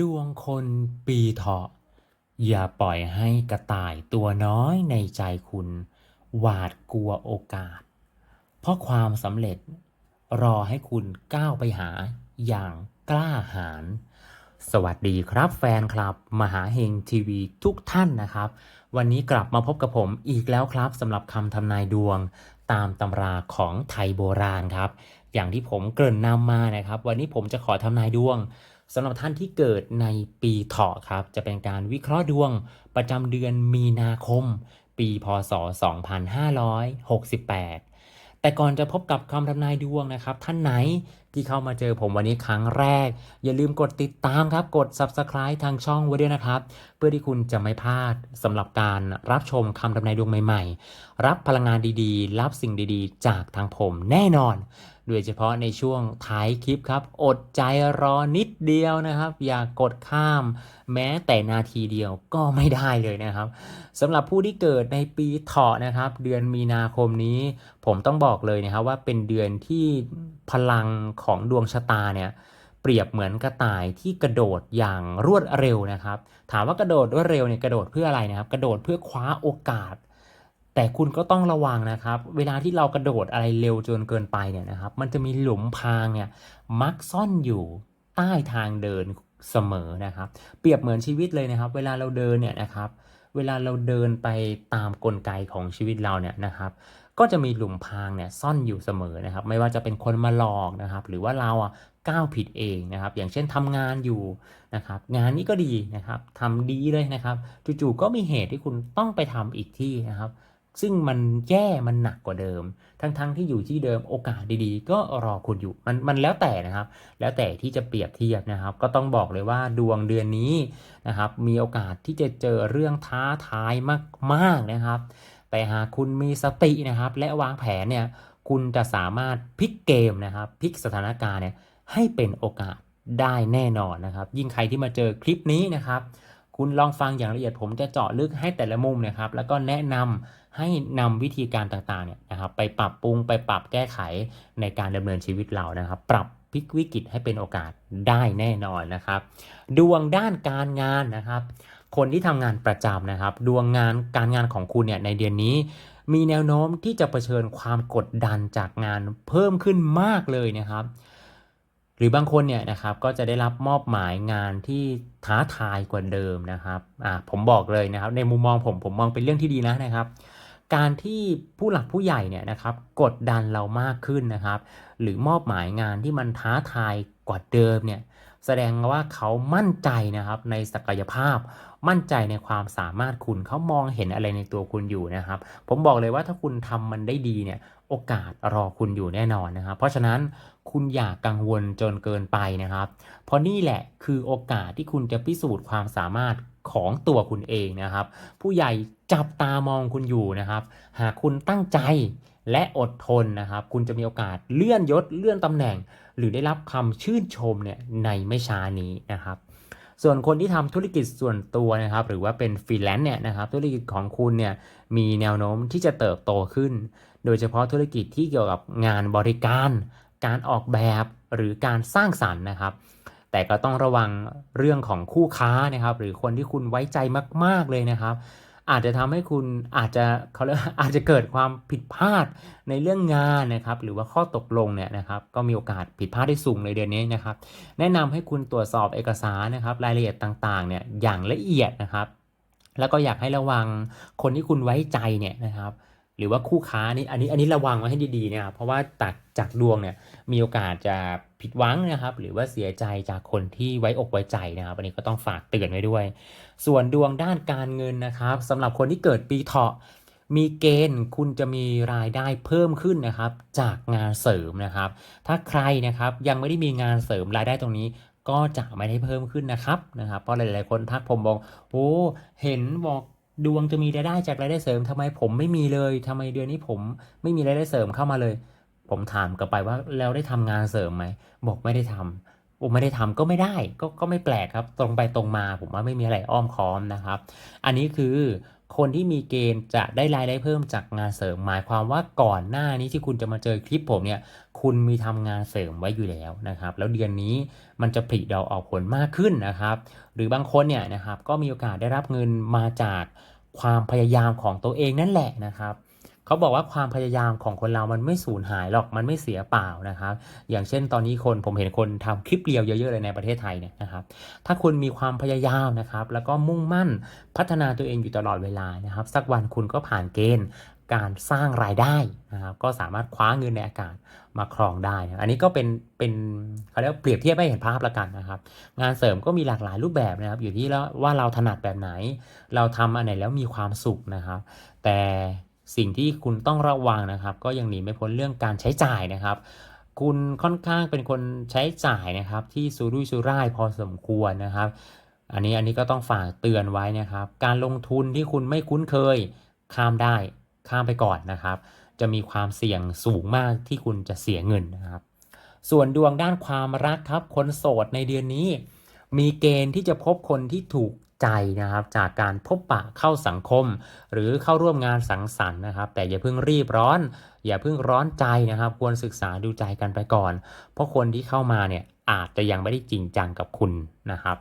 ดวงคนปีเถาะ อย่าปล่อยให้กระต่ายตัวน้อยในใจคุณ หวาดกลัวโอกาส เพราะความสำเร็จรอให้คุณก้าวไปหาอย่างกล้าหาญสวัสดีครับแฟนคลับ มหาเฮงทีวีทุกท่านนะครับ วันนี้กลับมาพบกับผมอีกแล้วครับสำหรับคำทำนายดวง ตามตำราของไทยโบราณครับ อย่างที่ผมเกริ่นนำมานะครับ วันนี้ผมจะขอทำนายดวง สำหรับท่านที่เกิดในปีเถาะครับ จะเป็นการวิเคราะห์ดวงประจำเดือนมีนาคม ปีพศ 2568 แต่ก่อนจะพบกับคำทำนายดวงนะครับ ท่านไหน ที่เข้ามาเจอผมวันนี้ครั้งแรก อย่าลืมกดติดตามครับ กด Subscribe ทางช่องไว้ด้วยนะครับ เพื่อที่คุณจะไม่พลาดสำหรับการรับชมคำทำนายดวงใหม่ ๆ รับพลังงานดีๆ รับสิ่งดีๆ จากทางผมแน่นอน โดยเฉพาะในช่วงท้ายคลิปครับ อดใจรอนิดเดียวนะครับ อย่ากดข้าม แม้แต่นาทีเดียวก็ไม่ได้เลยนะครับสำหรับผู้ที่เกิดในปีเถาะนะครับ เดือนมีนาคมนี้ ผมต้องบอกเลยนะครับว่าเป็นเดือนที่พลังขของดวงชะตาเนี่ยเปรียบเหมือนกระต่ายที่กระโดดอย่างรวดเร็วนะครับ ถามว่ากระโดดรวดเร็วเนี่ยกระโดดเพื่ออะไรนะครับ กระโดดเพื่อคว้าโอกาส แต่คุณก็ต้องระวังนะครับ เวลาที่เรากระโดดอะไรเร็วจนเกินไปเนี่ยนะครับ มันจะมีหลุมพรางเนี่ยมักซ่อนอยู่ใต้ทางเดินเสมอนะครับ เปรียบเหมือนชีวิตเลยนะครับ เวลาเราเดินเนี่ยนะครับ เวลาเราเดินไปตามกลไกของชีวิตเราเนี่ยนะครับ ก็จะมีหลุมพรางเนี่ยซ่อนอยู่เสมอนะครับ ไม่ว่าจะเป็นคนมาหลอกนะครับ หรือว่าเราอะก้าวผิดเองนะครับ อย่างเช่นทำงานอยู่นะครับ งานนี้ก็ดีนะครับทำดีเลยนะครับจู่ๆก็มีเหตุที่คุณต้องไปทำอีกที่นะครับ ซึ่งมันแย่มันหนักกว่าเดิม ทั้งๆที่อยู่ที่เดิมโอกาสดีๆ ก็รอคุณอยู่มันมันแล้วแต่นะครับ แล้วแต่ที่จะเปรียบเทียบนะครับ ก็ต้องบอกเลยว่าดวงเดือนนี้นะครับ มีโอกาสที่จะเจอเรื่องท้าทายมากๆนะครับ แต่หากคุณมีสตินะครับ และวางแผนเนี่ยคุณจะสามารถพลิกเกมนะครับพลิกสถานการณ์เนี่ยให้เป็นโอกาสได้แน่นอนนะครับ ยิ่งใครที่มาเจอคลิปนี้นะครับ คุณลองฟังอย่างละเอียดผมจะเจาะลึกให้แต่ละมุมนะครับ แล้วก็แนะนำให้นำวิธีการต่างๆเนี่ยนะครับ ไปปรับปรุงไปปรับแก้ไขในการดำเนินชีวิตเรานะครับ ปรับ ลิกวิกฤตให้เป็นโอกาสได้แน่นอนนะครับ ดวงด้านการงานนะครับ คนที่ทำงานประจำนะครับ ดวงงานการงานของคุณเนี่ยในเดือนนี้ มีแนวโน้มที่จะเผชิญความกดดันจากงานเพิ่มขึ้นมากเลยนะครับ หรือบางคนเนี่ยนะครับก็จะได้รับมอบหมายงานที่ท้าทายกว่าเดิมนะครับอ่าผมบอกเลยนะครับ ในมุมมองผมผมมองเป็นเรื่องที่ดีนะนะครับ การที่ผู้หลักผู้ใหญ่เนี่ยนะครับกดดันเรามากขึ้นนะครับ หรือมอบหมายงานที่มันท้าทายกว่าเดิมเนี่ยแสดงว่าเขามั่นใจนะครับในศักยภาพ มั่นใจในความสามารถคุณเขามองเห็นอะไรในตัวคุณอยู่นะครับ ผมบอกเลยว่าถ้าคุณทำมันได้ดีเนี่ยโอกาสรอคุณอยู่แน่นอนนะครับ เพราะฉะนั้นคุณอย่ากกังวลจนเกินไปนะครับ เพราะนี่แหละคือโอกาสที่คุณจะพิสูจน์ความสามารถ ของตัวคุณเองนะครับ ผู้ใหญ่จับตามองคุณอยู่นะครับ หากคุณตั้งใจและอดทนนะครับ คุณจะมีโอกาสเลื่อนยศเลื่อนตำแหน่ง หรือได้รับคำชื่นชมเนี่ยในไม่ช้านี้นะครับส่วนคนที่ทำธุรกิจส่วนตัวนะครับ หรือว่าเป็นฟรีแลนซ์เนี่ยนะครับธุรกิจของคุณเนี่ยมีแนวโน้มที่จะเติบโตขึ้น โดยเฉพาะธุรกิจที่เกี่ยวกับงานบริการ การออกแบบหรือการสร้างสรรค์นะครับ แต่ก็ต้องระวังเรื่องของคู่ค้านะครับ หรือคนที่คุณไว้ใจมาก ๆเลยนะครับ อาจจะทำให้คุณอาจจะเขาเรียกว่าอาจจะเกิดความผิดพลาดในเรื่องงานนะครับ หรือว่าข้อตกลงเนี่ยนะครับ ก็มีโอกาสผิดพลาดได้สูงในเดือนนี้นะครับ แนะนำให้คุณตรวจสอบเอกสารนะครับ รายละเอียดต่างๆเนี่ยอย่างละเอียดนะครับ แล้วก็อยากให้ระวังคนที่คุณไว้ใจเนี่ยนะครับ หรือว่าคู่ค้านี่อันนี้อันนี้ระวังไว้ให้ดีๆนะครับเพราะว่าจากจากดวงเนี่ยมีโอกาสจะผิดหวังนะครับ หรือว่าเสียใจจากคนที่ไว้อกไว้ใจนะครับ อันนี้ก็ต้องฝากเตือนไว้ด้วย ส่วนดวงด้านการเงินนะครับสำหรับคนที่เกิดปีเถาะมีเกณฑ์คุณจะมีรายได้เพิ่มขึ้นนะครับ จากงานเสริมนะครับ ถ้าใครนะครับยังไม่ได้มีงานเสริมรายได้ตรงนี้ก็จะไม่ได้เพิ่มขึ้นนะครับนะครับ เพราะหลาย ๆ คนทักผมบอกโอ้เห็นบอก ดวงจะมีรายได้จากรายได้เสริมทำไมผมไม่มีเลยทำไมเดือนนี้ผมไม่มีรายได้เสริมเข้ามาเลย ผมถามกลับไปว่าแล้วได้ทำงานเสริมไหม บอกไม่ได้ทำ ผมไม่ได้ทำก็ไม่ได้ก็ก็ไม่แปลกครับ ตรงไปตรงมาผมว่าไม่มีอะไรอ้อมค้อมนะครับ อันนี้คือคนที่มีเกณฑ์จะได้รายได้เพิ่มจากงานเสริม หมายความว่าก่อนหน้านี้ที่คุณจะมาเจอคลิปผมเนี่ย คุณมีทำงานเสริมไว้อยู่แล้วนะครับ แล้วเดือนนี้มันจะผลิดอกออกผลมากขึ้นนะครับ หรือบางคนเนี่ยนะครับก็มีโอกาสได้รับเงินมาจากความพยายามของตัวเองนั่นแหละนะครับ เขาบอกว่าความพยายามของคนเรามันไม่สูญหายหรอกมันไม่เสียเปล่านะครับ อย่างเช่นตอนนี้คนผมเห็นคนทำคลิปเรียวเยอะๆเลยในประเทศไทยเนี่ยนะครับ ถ้าคุณมีความพยายามนะครับ แล้วก็มุ่งมั่นพัฒนาตัวเองอยู่ตลอดเวลานะครับ สักวันคุณก็ผ่านเกณฑ์การสร้างรายได้นะครับก็สามารถคว้าเงินในอากาศมาครองได้นะอันนี้ก็เป็นเป็นเขาเรียกว่าเปรียบเทียบให้เห็นภาพละกันนะครับ งานเสริมก็มีหลากหลายรูปแบบนะครับ อยู่ที่แล้วว่าเราถนัดแบบไหน เราทำอันไหนแล้วมีความสุขนะครับ แต่ สิ่งที่คุณต้องระวังนะครับ ก็ยังหนีไม่พ้นเรื่องการใช้จ่ายนะครับ คุณค่อนข้างเป็นคนใช้จ่ายนะครับ ที่สุรุ่ยสุร่ายพอสมควรนะครับ อันนี้อันนี้ก็ต้องฝากเตือนไว้นะครับ การลงทุนที่คุณไม่คุ้นเคยข้ามได้ข้ามไปก่อนนะครับ จะมีความเสี่ยงสูงมากที่คุณจะเสียเงินนะครับ ส่วนดวงด้านความรักครับ คนโสดในเดือนนี้ มีเกณฑ์ที่จะพบคนที่ถูก ใจนะครับจากการพบปะเข้าสังคม หรือเข้าร่วมงานสังสรรค์นะครับ แต่อย่าเพิ่งรีบร้อน อย่าเพิ่งร้อนใจนะครับ ควรศึกษาดูใจกันไปก่อน เพราะคนที่เข้ามาเนี่ยอาจจะยังไม่ได้จริงจังกับคุณนะครับ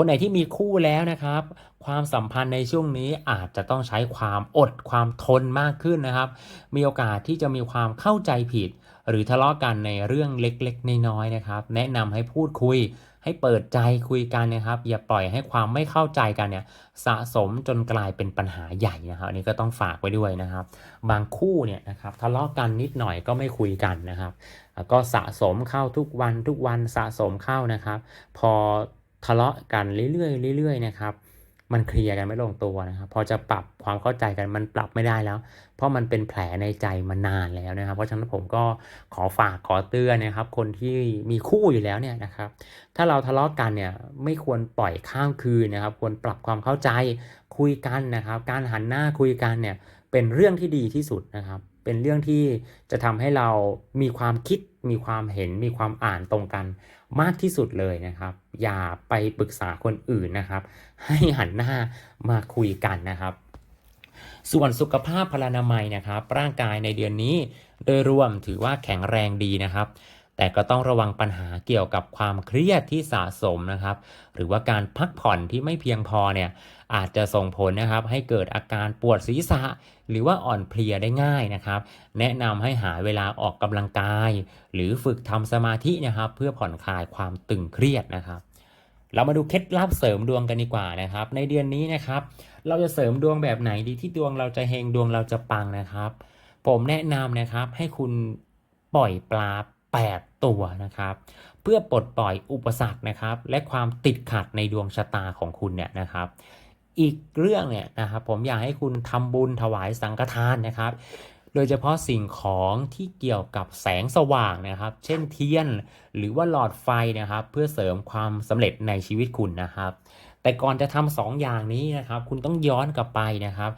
คนไหนที่มีคู่แล้วนะครับ ความสัมพันธ์ในช่วงนี้อาจจะต้องใช้ความอดความทนมากขึ้นนะครับ มีโอกาสที่จะมีความเข้าใจผิด หรือทะเลาะกันในเรื่องเล็กๆน้อยๆนะครับ แนะนำให้พูดคุยให้เปิดใจคุยกันนะครับ อย่าปล่อยให้ความไม่เข้าใจกันเนี่ยสะสมจนกลายเป็นปัญหาใหญ่นะครับอันนี้ก็ต้องฝากไว้ด้วยนะครับ บางคู่เนี่ยนะครับทะเลาะกันนิดหน่อยก็ไม่คุยกันนะครับ ก็สะสมเข้าทุกวันทุกวันสะสมเข้านะครับ พอ ทะเลาะกันเรื่อยๆเรื่อยๆนะครับ มันเคลียร์กันไม่ลงตัวนะครับพอจะปรับความเข้าใจกันมันปรับไม่ได้แล้ว เพราะมันเป็นแผลในใจมานานแล้วนะครับ เพราะฉะนั้นผมก็ขอฝากขอเตือนนะครับ คนที่มีคู่อยู่แล้วเนี่ยนะครับ ถ้าเราทะเลาะกันเนี่ยไม่ควรปล่อยข้ามคืนนะครับ ควรปรับความเข้าใจคุยกันนะครับ การหันหน้าคุยกันเนี่ยเป็นเรื่องที่ดีที่สุดนะครับ เป็นเรื่องที่จะทำให้เรามีความคิด มีความเห็น มีความอ่านตรงกันมากที่สุดเลยนะครับ อย่าไปปรึกษาคนอื่นนะครับ ให้หันหน้ามาคุยกันนะครับ ส่วนสุขภาพพลานามัยนะครับ ร่างกายในเดือนนี้โดยรวมถือว่าแข็งแรงดีนะครับ แต่ก็ต้องระวังปัญหาเกี่ยวกับความเครียดที่สะสมนะครับ หรือว่าการพักผ่อนที่ไม่เพียงพอเนี่ยอาจจะส่งผลนะครับให้เกิดอาการปวดศีรษะ หรือว่าอ่อนเพลียได้ง่ายนะครับ แนะนำให้หาเวลาออกกำลังกาย หรือฝึกทำสมาธินะครับ เพื่อผ่อนคลายความตึงเครียดนะครับเรามาดูเคล็ดลับเสริมดวงกันดีกว่านะครับ ในเดือนนี้นะครับ เราจะเสริมดวงแบบไหนดีที่ดวงเราจะเฮงดวงเราจะปังนะครับ ผมแนะนำนะครับให้คุณปล่อยปลา 8 ตัวนะครับ เพื่อปลดปล่อยอุปสรรคนะครับ และความติดขัดในดวงชะตาของคุณเนี่ยนะครับ อีกเรื่องเนี่ยนะครับผมอยากให้คุณทำบุญถวายสังฆทานนะครับ โดยเฉพาะสิ่งของที่เกี่ยวกับแสงสว่างนะครับ เช่นเทียนหรือว่าหลอดไฟนะครับ เพื่อเสริมความสำเร็จในชีวิตคุณนะครับแต่ก่อนจะทำสองอย่างนี้นะครับ คุณต้องย้อนกลับไปนะครับ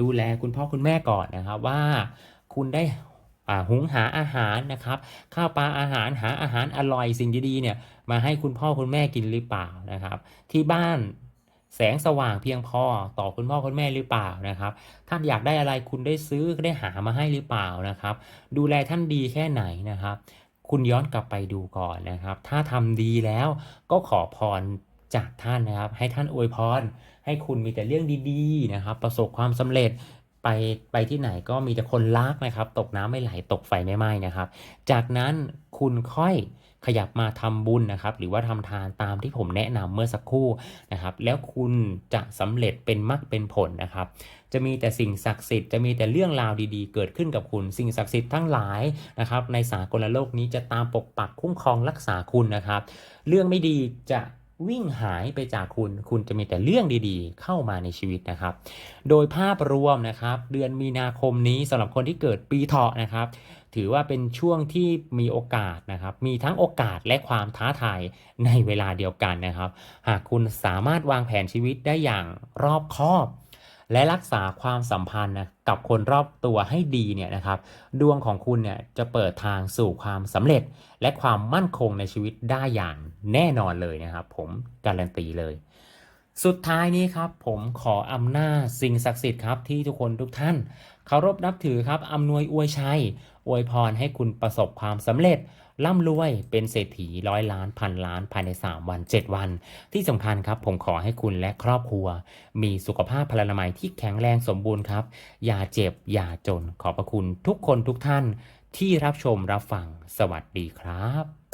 ดูแลคุณพ่อคุณแม่ก่อนนะครับว่าคุณได้ หุงหาอาหารนะครับข้าวปลาอาหารหาอาหารอร่อยสิ่งดีๆเนี่ยมาให้คุณพ่อคุณแม่กินหรือเปล่านะครับ ที่บ้านแสงสว่างเพียงพอต่อคุณพ่อคุณแม่หรือเปล่านะครับ ท่านอยากได้อะไรคุณได้ซื้อได้หามาให้หรือเปล่านะครับ ดูแลท่านดีแค่ไหนนะครับ คุณย้อนกลับไปดูก่อนนะครับ ถ้าทำดีแล้วก็ขอพรจากท่านนะครับ ให้ท่านอวยพรให้คุณมีแต่เรื่องดีๆนะครับ ประสบความสำเร็จ ไปไปที่ไหนก็มีแต่คนรักนะครับ ตกน้ำไม่ไหลตกไฟไม่ไหม้นะครับ จากนั้นคุณค่อยขยับมาทำบุญนะครับ หรือว่าทำทานตามที่ผมแนะนำเมื่อสักครู่นะครับ แล้วคุณจะสำเร็จเป็นมรรคเป็นผลนะครับ จะมีแต่สิ่งศักดิ์สิทธิ์จะมีแต่เรื่องราวดีๆ เกิดขึ้นกับคุณ สิ่งศักดิ์สิทธิ์ทั้งหลายนะครับ ในสากลโลกนี้จะตามปกปักคุ้มครองรักษาคุณนะครับ เรื่องไม่ดีจะ วิ่งหายไปจากคุณ คุณจะมีแต่เรื่องดีๆ เข้ามาในชีวิตนะครับ โดยภาพรวมนะครับ เดือนมีนาคมนี้สำหรับคนที่เกิดปีเถาะนะครับ ถือว่าเป็นช่วงที่มีโอกาสนะครับ มีทั้งโอกาสและความท้าทายในเวลาเดียวกันนะครับ หากคุณสามารถวางแผนชีวิตได้อย่างรอบคอบ และรักษาความสัมพันธ์นะกับคนรอบตัวให้ดีเนี่ยนะครับดวงของคุณเนี่ยจะเปิดทางสู่ความสำเร็จ และความมั่นคงในชีวิตได้อย่างแน่นอนเลยนะครับผมการันตีเลยสุดท้ายนี้ครับผมขออำนาจสิ่งศักดิ์สิทธิ์ครับที่ทุกคนทุกท่าน เคารพนับถือครับอำนวยอวยชัย อวยพรให้คุณประสบความสำเร็จ ร่ำรวยเป็นเศรษฐีร้อยล้านพันล้านภายใน 3 วัน 7 วัน ที่สำคัญครับผมขอให้คุณและครอบครัว มีสุขภาพพลานามัยที่แข็งแรงสมบูรณ์ครับ อย่าเจ็บ อย่าจน ขอบพระคุณทุกคนทุกท่านที่รับชมรับฟัง สวัสดีครับ